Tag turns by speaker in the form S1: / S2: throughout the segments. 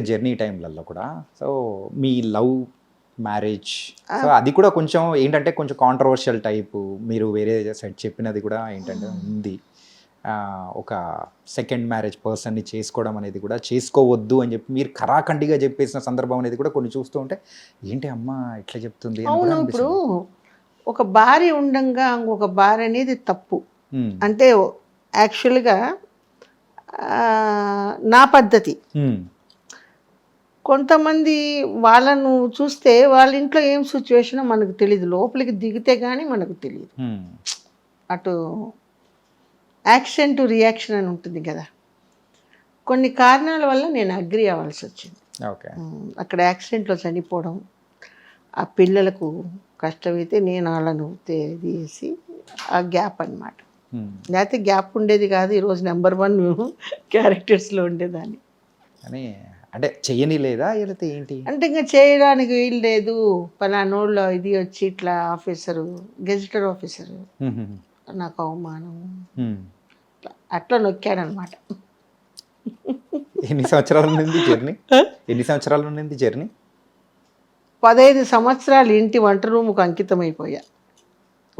S1: Journey టైంలలో కూడా. So మీ లవ్ మ్యారేజ్ సో అది కూడా కొంచెం ఏంటంటే కొంచెం కాంట్రవర్షియల్ టైప్ మీరు వేరే సైడ్ చెప్పినది కూడా ఏంటంటే ఉంది. ఆ, ఒక సెకండ్ మ్యారేజ్ పర్సన్ని చేసుకోవడం అనేది కూడా చేసుకోవద్దు అని చెప్పి మీరు ఖరాఖండిగా చెప్పేసిన సందర్భం అనేది కూడా కొన్ని చూస్తూ ఉంటే ఏంటి అమ్మ ఇట్లా చెప్తుంది?
S2: అవును ఇప్పుడు. ఒక భార్య ఉండంగా ఇంకొక భార్య అనేది తప్పు. అంటే యాక్చువల్గా నా పద్ధతి. కొంతమంది వాళ్ళను చూస్తే వాళ్ళ ఇంట్లో ఏం సిచ్యువేషన్ మనకు తెలియదు లోపలికి దిగితే కానీ మనకు తెలియదు అటు యాక్షన్ టు రియాక్షన్ అని ఉంటుంది కదా. కొన్ని కారణాల వల్ల నేను అగ్రి అవ్వాల్సి వచ్చింది. అక్కడ యాక్సిడెంట్లో చనిపోవడం ఆ పిల్లలకు కష్టమైతే నేను వాళ్ళను తీసి ఆ గ్యాప్ అన్నమాట.
S1: ఉమ్,
S2: లేకపోతే గ్యాప్ ఉండేది కాదు ఈరోజు నెంబర్ వన్ క్యారెక్టర్స్లో ఉండేదాన్ని.
S1: అని అంటే చెయ్యని లేదా లేకపోతే ఏంటి?
S2: అంటే ఇంకా చేయడానికి వీలు లేదు. పలానోళ్ళు ఇది వచ్చి ఇట్లా ఆఫీసరు గెజిటర్ ఆఫీసరు. నాకు అవమానం. అట్లా- నొక్కాడనమాట.
S1: ఎన్ని సంవత్సరాల నుండి జర్నీ? ఎన్ని సంవత్సరాల నుండి జర్నీ?
S2: పదహైదు సంవత్సరాలు ఇంటి వంట రూముకు అంకితం అయిపోయా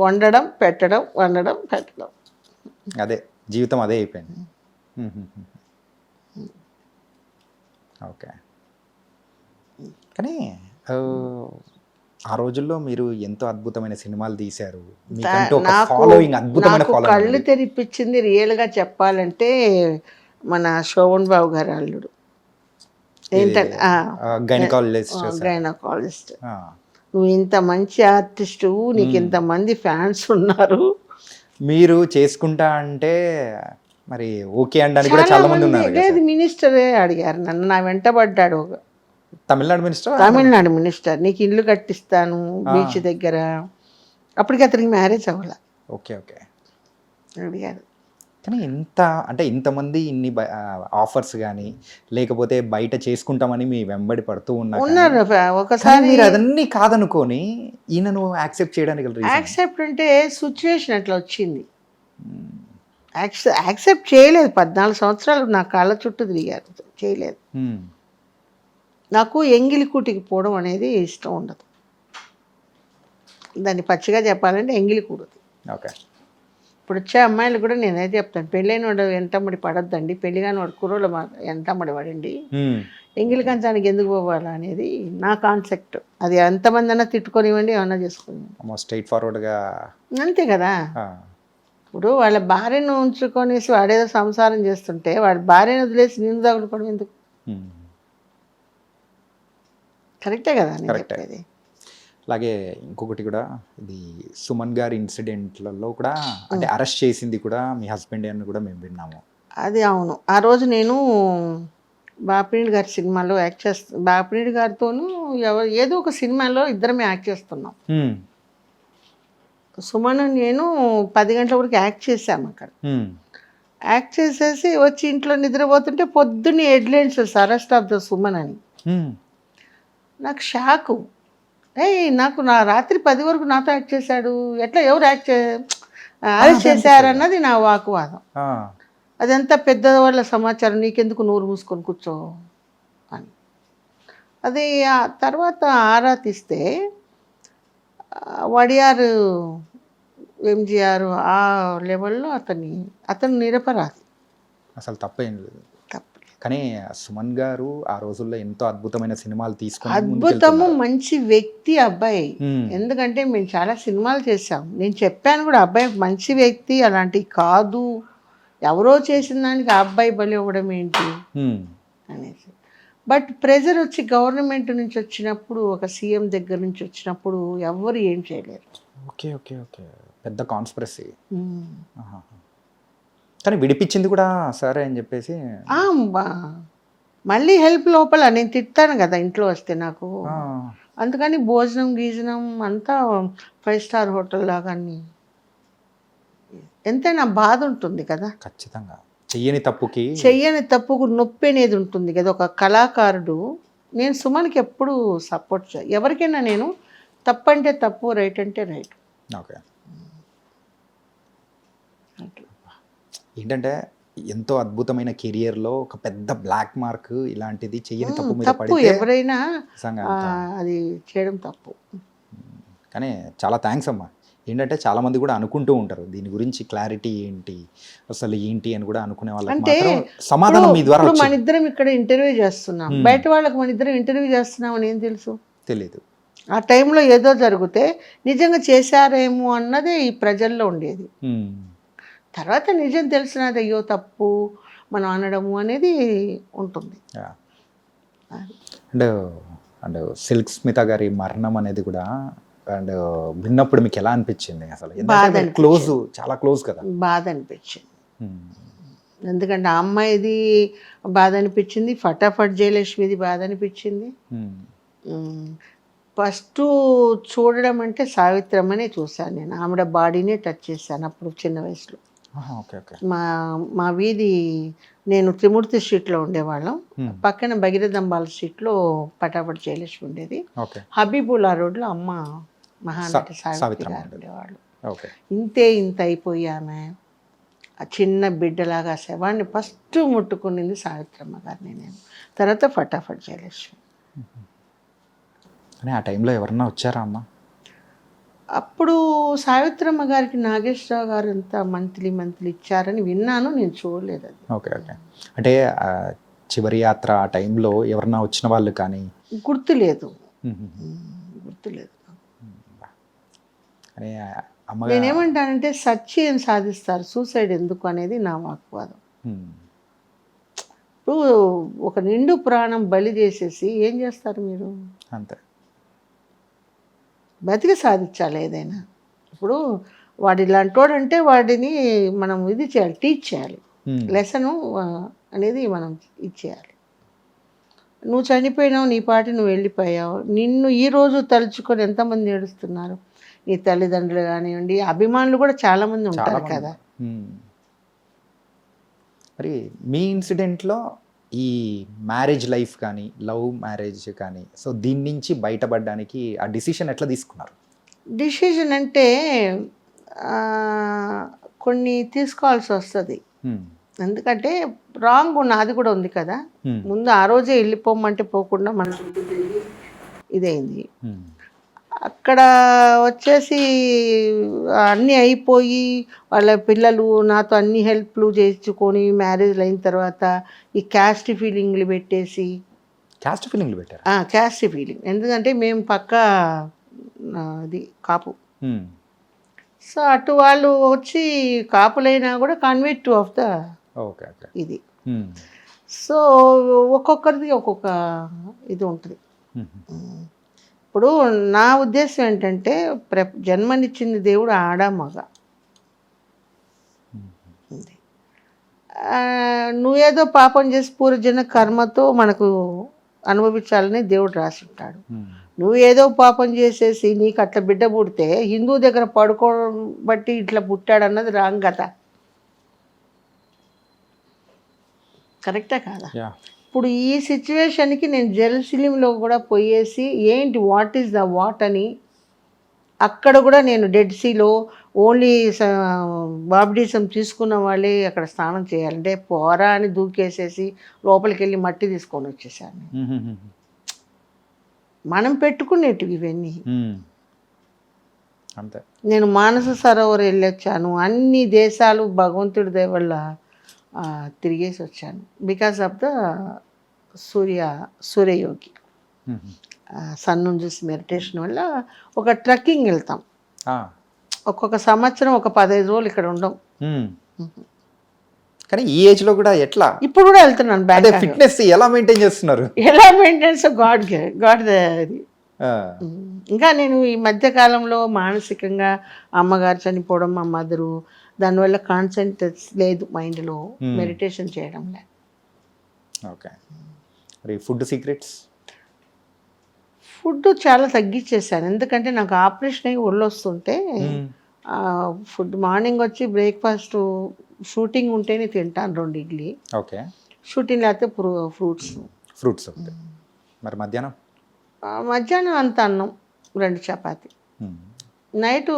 S2: వండడం పెట్టడం వండడం పెట్టడం.
S1: అదే జీవితం అదే అయిపోయింది. ఓకే. కానీ ఆ, రోజుల్లో మీరు ఎంతో అద్భుతమైన సినిమాలు తీశారు.
S2: నాకు కళ్ళు తెరిపించింది రియల్గా చెప్పాలంటే మన శోభన్ బాబు గారు అల్లుడు. ఏంటంటే
S1: గైనకాలజిస్ట్
S2: నువ్వు ఇంత మంచి ఆర్టిస్టు నీకు ఇంతమంది ఫ్యాన్స్ ఉన్నారు.
S1: మీరు చేసుకుంటా అంటే మరి ఓకే అనడానికి కూడా చాలా మంది ఉన్నారు
S2: లేదు మినిస్టరే అడిగారు నన్ను నా వెంటబడ్డాడు ఒక
S1: తమిళనాడు మినిస్టర్
S2: తమిళనాడు మినిస్టర్ నీకు ఇల్లు కట్టిస్తాను బీచ్ దగ్గర. అప్పటికి అతనికి మ్యారేజ్ అవ్వాల.
S1: Okay okay.
S2: అడిగారు.
S1: కానీ ఇంత అంటే ఇంతమంది ఇన్ని ఆఫర్స్ కానీ లేకపోతే బయట చేసుకుంటామని మీ వెంబడి పడుతూ ఉన్నారు
S2: ఒకసారి
S1: మీరు అదన్నీ కాదనుకొని ఈయనను యాక్సెప్ట్ చేయడానికి?
S2: యాక్సెప్ట్ అంటే సిచ్యువేషన్ అట్లా వచ్చింది. యాక్సెప్ట్ చేయలేదు. పద్నాలుగు సంవత్సరాలు నా కాళ్ళ చుట్టూ తిరిగారు. చేయలేదు.
S1: మ్మ్.
S2: నాకు ఎంగిలికూటికి పోవడం అనేది ఇష్టం ఉండదు. దాన్ని పచ్చిగా చెప్పాలంటే ఎంగిలికూడదు
S1: ఓకే
S2: ఇప్పుడు వచ్చే అమ్మాయిలు కూడా నేనే చెప్తాను. పెళ్ళైన వాడు ఎంతమ్మడి పడద్దండి. పెళ్ళి కాని వాడు కుర్రోళ్ళు మా ఎంతమ్మడి పడండి. ఎంగిలి కంచానికి ఎందుకు పోవాలా అనేది నా కాన్సెప్ట్. అది ఎంతమంది అన్నా తిట్టుకొనివ్వండి ఏమన్నా
S1: అమ్మో స్ట్రైట్ ఫార్వర్డ్గా
S2: అంతే కదా. ఇప్పుడు వాళ్ళ భార్యను ఉంచుకొనేసి వాడేదో సంసారం చేస్తుంటే వాడి భార్యను వదిలేసి నిన్ను తగులుకోవడం ఎందుకు? కరెక్టే కదా నేను. చెప్పేది.
S1: అలాగే ఇంకొకటి కూడా ఇది సుమన్ గారి ఇన్సిడెంట్లలో కూడా అంటే అరెస్ట్ చేసింది కూడా మీ హస్బెండ్ అని కూడా మేము విన్నాము.
S2: అది అవును. ఆ రోజు నేను బాపినీడి గారి సినిమాలో యాక్ట్ చేస్తా బాపినీడి గారితోనూ ఎవరు ఏదో ఒక సినిమాలో ఇద్దరమే యాక్ట్ చేస్తున్నాం. సుమన్ నేను పది గంటల వరకు యాక్ట్ చేసాము అక్కడ. యాక్ట్ చేసేసి వచ్చి ఇంట్లో నిద్రపోతుంటే పొద్దున్నే headlines arrest of the Suman అని. నాకు షాకు. ఏయ్ నాకు నా రాత్రి పది వరకు నాతో యాక్ట్ చేశాడు. ఎట్లా ఎవరు యాక్ట్ చే అరెస్ట్ చేశారన్నది నా వాకువాదం. అదంతా పెద్దవాళ్ళ సమాచారం నీకెందుకు నోరు మూసుకొని కూర్చో అని. అది ఆ తర్వాత ఆరా తీస్తే వడియారు ఎంజిఆర్ ఆ లెవెల్లో అతన్ని అతను నిరపరాధి.
S1: అసలు తప్పేం లేదు. కానీ సుమన్ గారు ఆ రోజుల్లో ఎంతో అద్భుతమైన సినిమాలు తీసుకొని
S2: అద్భుతము మంచి వ్యక్తి అబ్బాయి. ఎందుకంటే మేము చాలా సినిమాలు చేసాం నేను చెప్పాను కూడా అబ్బాయి మంచి వ్యక్తి అలాంటి కాదు. ఎవరో చేసిన దానికి ఆ అబ్బాయి బలి ఇవ్వడం ఏంటి. అనేసి. బట్ ప్రెజర్ వచ్చి గవర్నమెంట్ నుంచి వచ్చినప్పుడు ఒక సీఎం దగ్గర నుంచి వచ్చినప్పుడు ఎవ్వరు ఏం చేయలేరు.
S1: Okay okay okay. పెద్ద కాన్స్పిరసీ కానీ విడిపించింది కూడా సరే అని చెప్పేసి
S2: మళ్ళీ హెల్ప్ లోపల నేను తిట్టాను కదా ఇంట్లో వస్తే నాకు. అందుకని భోజనం గీజనం అంతా ఫైవ్ స్టార్ హోటల్ లాగా అన్ని ఎంతైనా బాధ ఉంటుంది కదా.
S1: ఖచ్చితంగా. చెయ్యని తప్పుకి.
S2: చెయ్యని తప్పుకు నొప్పి అనేది ఉంటుంది కదా ఒక కళాకారుడు. నేను సుమన్కి ఎప్పుడు సపోర్ట్ చే ఎవరికైనా నేను తప్పు అంటే తప్పు రైట్ అంటే రైట్.
S1: ఓకే. ఏంటంటే ఎంతో అద్భుతమైన కెరియర్లో ఒక పెద్ద బ్లాక్ మార్క్ ఇలాంటిది చెయ్యని తప్పు మీద
S2: తప్పు.
S1: పడితే
S2: ఎవరైనా. అది చేయడం తప్పు.
S1: కానీ చాలా థ్యాంక్స్ అమ్మా. ఏంటంటే చాలా మంది కూడా అనుకుంటూ ఉంటారు దీని గురించి క్లారిటీ ఏంటి అసలు ఏంటి అని కూడా అనుకునే వాళ్ళకి సమాధానం మీ ద్వారా
S2: మన ఇద్దరం ఇక్కడ ఇంటర్వ్యూ చేస్తున్నాం. బయట వాళ్ళకి మన ఇద్దరం ఇంటర్వ్యూ చేస్తున్నాం అని ఏం తెలుసు?
S1: తెలియదు
S2: ఆ టైంలో ఏదో జరిగితే నిజంగా చేశారేమో అన్నదే ఈ ప్రజల్లో ఉండేది. తర్వాత నిజం తెలిసినది అయ్యో తప్పు మనం అనడము అనేది ఉంటుంది.
S1: అండ్ అండ్ సిల్క్ స్మిత గారి మరణం అనేది కూడా అండ్ విన్నప్పుడు మీకు ఎలా అనిపించింది అసలు? క్లోజ్ చాలా క్లోజ్ కదా?
S2: బాధ అనిపించింది. ఎందుకంటే ఆ అమ్మాయిది బాధ అనిపించింది ఫటాఫట్ జయలక్ష్మిది బాధ అనిపించింది. ఫస్ట్ చూడడం అంటే సావిత్రమ్మనే చూశాను నేను. ఆవిడ బాడీనే టచ్ చేశాను అప్పుడు చిన్న వయసులో. మా మా వీధి నేను త్రిమూర్తి స్ట్రీట్లో ఉండేవాళ్ళం. పక్కన భగీరథంబాల స్ట్రీట్లో పటాపట్ జయలక్ష్మి ఉండేది. హబీబుల్లా రోడ్లో అమ్మ మహానటి సావిత్రి గారు. ఉండేవాళ్ళు. ఇంతే ఇంత అయిపోయి ఆమె ఆ చిన్న బిడ్డలాగా శవాన్ని ఫస్ట్ ముట్టుకునింది సావిత్రమ్మ గారిని నేను. తర్వాత ఫటాఫట్ జయలక్ష్మి.
S1: కానీ ఆ టైంలో ఎవరన్నా వచ్చారా అమ్మా?
S2: అప్పుడు సావిత్రమ్మ గారికి నాగేశ్వరరావు గారు ఎంత మంత్లీ మంత్లీ ఇచ్చారని విన్నాను నేను చూడలేదు అది.
S1: Okay okay. అంటే చివరి యాత్ర ఆ టైంలో ఎవరన్నా వచ్చిన వాళ్ళు కానీ?
S2: గుర్తులేదు. గుర్తులేదు. నేనేమంటానంటే సత్యం సాధిస్తారు. సూసైడ్ ఎందుకు అనేది నా వాక్వాదం. ఇప్పుడు ఒక నిండు ప్రాణం బలి చేసేసి ఏం చేస్తారు మీరు?
S1: అంతే.
S2: బతికి సాధించాలి ఏదైనా. ఇప్పుడు వాడు ఇలాంటోడు అంటే వాడిని మనం ఇది చేయాలి టీచ్ చేయాలి. లెసను అనేది మనం ఇచ్చేయాలి. నువ్వు చనిపోయినావు నీ పాటి నువ్వు వెళ్ళిపోయావు. నిన్ను ఈ రోజు తలుచుకొని ఎంతమంది ఏడుస్తున్నారు? నీ తల్లిదండ్రులు కానివ్వండి అభిమానులు కూడా చాలామంది
S1: చాలా
S2: ఉంటారు కదా.
S1: మరి మీ ఇన్సిడెంట్లో ఈ మ్యారేజ్ లైఫ్ కానీ లవ్ మ్యారేజ్ కానీ సో దీని నుంచి బయటపడడానికి ఆ డిసిషన్ ఎట్లా తీసుకున్నారు
S2: డిసిజన్ అంటే కొన్ని తీసుకోవాల్సి వస్తుంది. ఎందుకంటే రాంగ్ నాది కూడా ఉంది కదా. ముందు ఆ రోజే వెళ్ళిపోమంటే పోకుండా మన ఇదైంది. అక్కడ వచ్చేసి అన్నీ అయిపోయి వాళ్ళ పిల్లలు నాతో అన్ని హెల్ప్లు చేయించుకొని మ్యారేజ్లు అయిన తర్వాత ఈ క్యాస్ట్ ఫీలింగ్లు పెట్టేసి
S1: క్యాస్ట్ ఫీలింగ్లు పెట్టారు
S2: క్యాస్ట్ ఫీలింగ్ ఎందుకంటే మేము పక్క ఇది కాపు. సో అటు వాళ్ళు వచ్చి కాపులైనా కూడా కన్వర్ట్ ఆఫ్ ద ఇది. సో ఒక్కొక్కరిది ఒక్కొక్క ఇది ఉంటుంది. ఇప్పుడు నా ఉద్దేశం ఏంటంటే ప్ర జన్మనిచ్చింది దేవుడు ఆడ మగ. నువ్వేదో పాపం చేసి పూర్వజన కర్మతో మనకు అనుభవించాలని దేవుడు రాసి ఉంటాడు
S1: ఉమ్.
S2: నువ్వు ఏదో పాపం చేసేసి నీకు అట్లా బిడ్డ పుడితే హిందూ దగ్గర పడుకోవడం బట్టి ఇట్లా పుట్టాడు అన్నది రాంగ్ కదా? కరెక్టా కాదా? ఇప్పుడు ఈ సిచ్యువేషన్కి నేను జెరూసలేంలో కూడా పోయేసి ఏంటి వాట్ ఈస్ ద వాట్ అని అక్కడ కూడా నేను డెడ్ సీలో ఓన్లీ బాప్టిజం తీసుకున్న వాళ్ళే అక్కడ స్నానం చేయాలంటే పోరా అని దూకేసేసి లోపలికి వెళ్ళి మట్టి తీసుకొని వచ్చేసాను. మనం పెట్టుకునేటివి ఇవన్నీ.
S1: అంతే.
S2: నేను మానస సరోవర్ వెళ్ళొచ్చాను. అన్ని దేశాలు భగవంతుడి దయ వల్ల ఆ, తిరిగేసి వచ్చాను. బికాస్ ఆఫ్ ద సూర్య సూర్యయోగి. సన్ను చూసి మెడిటేషన్ వల్ల ఒక ట్రెక్కింగ్ వెళ్తాం. ఒక్కొక్క సంవత్సరం ఒక పదహైదు రోజులు ఇక్కడ ఉండం.
S1: కానీ ఈ ఏజ్లో కూడా ఎట్లా?
S2: ఇప్పుడు కూడా వెళ్తున్నాను
S1: అదే ఫిట్నెస్ ఎలా మెయింటైన్ చేస్తున్నారు?
S2: ఎలా మెయింటెనెన్స్ గాడ్ గాడ్. ఇంకా నేను ఈ మధ్య కాలంలో మానసికంగా అమ్మగారు చనిపోవడం మా మదరు దానివల్ల కాన్సన్ట్రేట్ లేదు మైండ్లో
S1: Hmm.
S2: మెడిటేషన్ చేయడం లేదు.
S1: ఓకే మరి ఫుడ్ సీక్రెట్స్
S2: ఫుడ్ చాలా తగ్గించేసాను ఎందుకంటే నాకు ఆపరేషన్ అయ్యి ఒళ్ళు వస్తుంటే ఫుడ్ మార్నింగ్ వచ్చి బ్రేక్ఫాస్ట్ షూటింగ్ ఉంటేనే తింటాను రెండు ఇడ్లీ.
S1: ఓకే
S2: షూటింగ్ లేకపోతే ఫ్రూ ఫ్రూట్స్
S1: ఫ్రూట్స్ ఒకటి. మరి మధ్యాహ్నం?
S2: మధ్యాహ్నం అంత అన్నం రెండు చపాతి. నైట్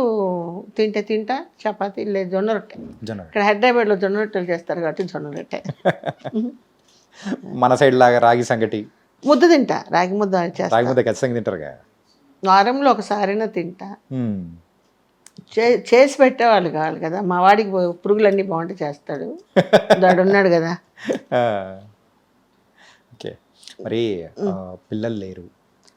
S2: తింటే తింటా చపాతీ లేదు జొన్న రొట్టె. ఇక్కడ హైదరాబాద్లో జొన్న రొట్టెలు చేస్తారు కాబట్టి జొన్న రొట్టె.
S1: మన సైడ్ లాగా రాగి సంగటి.
S2: ముద్ద తింటా రాగి ముద్ద
S1: రాగి ముద్ద ఖచ్చితంగా తింటారుగా?
S2: వారంలో ఒకసారైనా తింటా. చే చేసి పెట్టేవాళ్ళు కావాలి కదా మా వాడికి పురుగులన్నీ బాగుంటే చేస్తాడు. దాడు ఉన్నాడు కదా.
S1: ఓకే. మరి పిల్లలు లేరు.